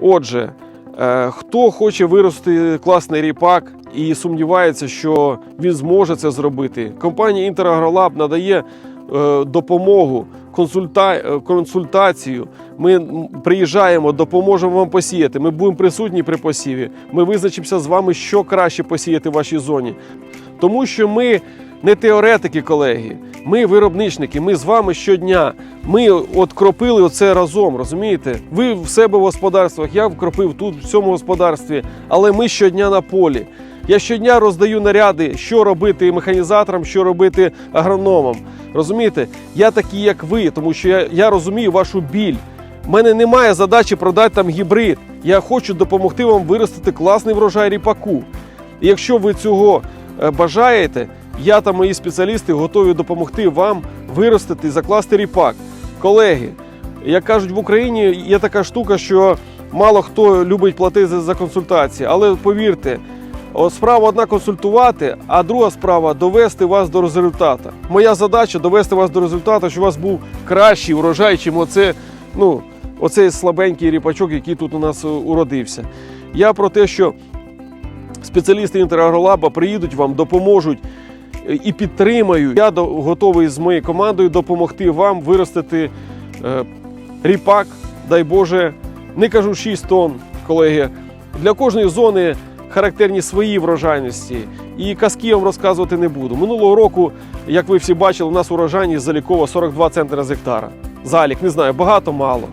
Отже, е, хто хоче вирости класний ріпак і сумнівається, що він зможе це зробити, компанія Інтерагролаб надає е, допомогу, е, консультацію. Ми приїжджаємо, допоможемо вам посіяти. Ми будемо присутні при посіві. Ми визначимося з вами, що краще посіяти в вашій зоні. Тому що ми не теоретики, колеги. Ми виробничники, ми з вами щодня. Ми от кропили оце разом, розумієте? Ви в себе в господарствах, я вкропив тут, в цьому господарстві, але ми щодня на полі. Я щодня роздаю наряди, що робити механізаторам, що робити агрономам. Розумієте? Я такий, як ви, тому що я, я розумію вашу біль. У мене немає задачі продати там гібрид. Я хочу допомогти вам виростити класний врожай ріпаку. І якщо ви цього е, бажаєте, я та мої спеціалісти готові допомогти вам виростити і закласти ріпак. Колеги, як кажуть, в Україні є така штука, що мало хто любить платити за- консультації, але повірте. Справа одна консультувати, а друга справа довести вас до результату. Моя задача довести вас до результату, щоб у вас був кращий урожай, чим оце, ну, оцей слабенький ріпачок, який тут у нас е, уродився. Я про те, що спеціалісти Інтерагролаба приїдуть вам, допоможуть і підтримають. Я готовий з моєю командою допомогти вам виростити е, ріпак, дай Боже, не кажу 6 тонн, колеги. Для кожної зони характерні свої врожайності. І казки я вам розказувати не буду. Минулого року, як ви всі бачили, у нас урожайність залікова 42 центри з гектара. Залік, не знаю, багато, мало.